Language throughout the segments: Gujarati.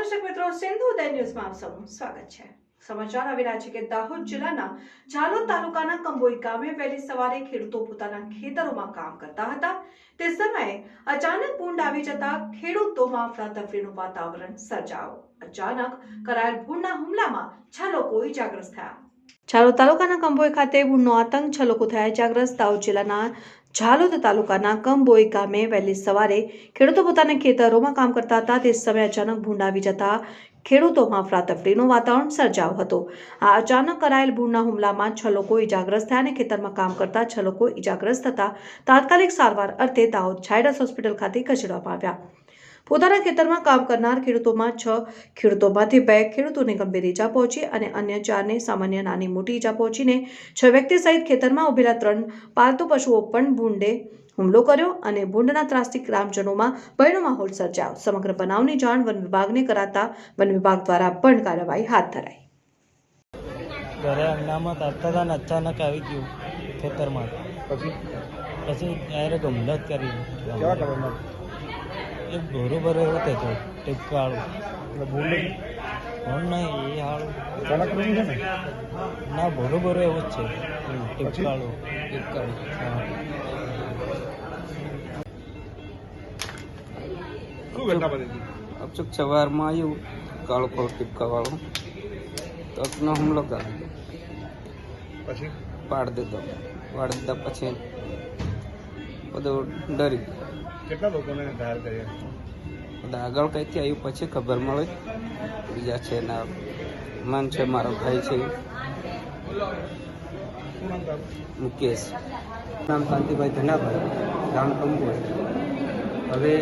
દર્શક મિત્રો સિંધુ ઉદય ન્યૂઝમાં આપ સૌનું સ્વાગત છે. સમાચાર આવી રહ્યા છે કે દાહોદ જિલ્લાના ઝાલોદ તાલુકાના કંબોઈ ગામે વહેલી સવારે ખેડૂતો પોતાના ખેતરોમાં કામ કરતા હતા. તે સમયે અચાનક ભૂંડ આવી જતા ખેડૂતોમાં અફરાતફરીનું વાતાવરણ સર્જાયું. અચાનક કરાયેલ ભૂંડના હુમલામાં છ લોકો ઇજાગ્રસ્ત થયા. ઝાલોદ તાલુકાના કંબોઈ ખાતે ભૂંડનો આતંક, છ લોકો થયા ઇજાગ્રસ્ત દાહોદ જિલ્લાના ઝાલોદ તાલુકાના કંબોઈ ગામે વહેલી સવારે ખેડૂતો પોતાના ખેતરોમાં કામ કરતા હતા. તે સમયે અચાનક ભૂંડ આવી જતા ખેડૂતોમાં ફરાતફરીનું વાતાવરણ સર્જાયું હતું. આ અચાનક કરાયેલ ભૂંડના હુમલામાં છ લોકો ઇજાગ્રસ્ત થયા અને ખેતરમાં કામ કરતા છ લોકો ઇજાગ્રસ્ત થતા તાત્કાલિક સારવાર અર્થે દાહોદ ઝાયડસ હોસ્પિટલ ખાતે ખસેડવામાં આવ્યા. પોતાના ખેતરમાં કામ કરનાર ખેડૂતોમાં છ ખેડૂતોમાંથી બે ખેડૂતોને ગંભીર ઈજા પહોંચી અને અન્ય ચારને સામાન્ય નાની મોટી ઈજા પહોંચીને છ વ્યક્તિ સહિત ખેતરમાં ઉભેલા ત્રણ પાલતુ પશુઓ પણ ભૂંડે હુમલો કર્યો અને ભૂંડના ત્રાસથી ગ્રામજનોમાં ભયનો માહોલ સર્જાયો. સમગ્ર બનાવની જાણ વન વિભાગને કરાતા વન વિભાગ દ્વારા પણ કાર્યવાહી હાથ ધરાઈ. ઘરે અંગનામાં તરતા હતા ને અચાનક આવી ગયું ખેતરમાં. પછી? પછી ડાયરેક્ટ હુમલો જ એ બરોબર હોતે તો ભૂલ ફોન નહીં એ હાળું ને? ના બરોબર એવો જ છે. ટીપવાળું ટીપકાળું હા. અચૂક સવારમાં આવ્યું કાળો કોળ ટીપકાવાળો. તકનો હુમલો કરી દીધો પછી? પાડ દીધો. પાડ દીધા પછી બધું ડરી ગયો. કેટલા લોકોને ધાર કર્યા? આગળ કંઈથી આવ્યું પછી ખબર મળે. બીજા છે ના મન છે મારો ભાઈ છે. મુકેશ. નામ શાંતિભાઈ ધનાભાઈ ગામ કંબોઈ હવે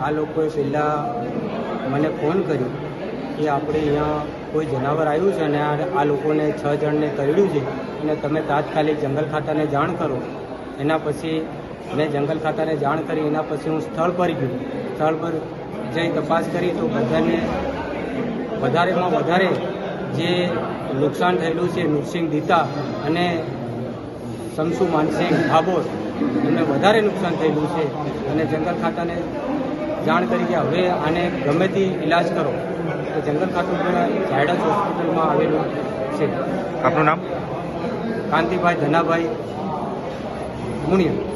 આ લોકોએ પહેલાં મને ફોન કર્યો કે આપણે અહીંયા કોઈ જનાવર આવ્યું છે અને આ આ લોકોને છ જણને કરડ્યું છે. અને તમે તાત્કાલિક જંગલ ખાતાને જાણ કરો. એના પછી મેં જંગલ ખાતાને જાણ કરી એના પછી હું સ્થળ પર ગયો. સ્થળ પર જઈ તપાસ કરી તો બધાને વધારેમાં વધારે જે નુકસાન થયેલું છે નૃસિંહ દીતા અને શમસુ માનસિંહ ભાભોર એમને વધારે નુકસાન થયેલું છે. અને જંગલ ખાતાને જાણ કરી કે હવે આને ગમે તે ઇલાજ કરો. તો જંગલ ખાતું ઝાયડસ હોસ્પિટલમાં આવેલું છે. આપનું નામ? કાંતિભાઈ ધનાભાઈ મુનિયા.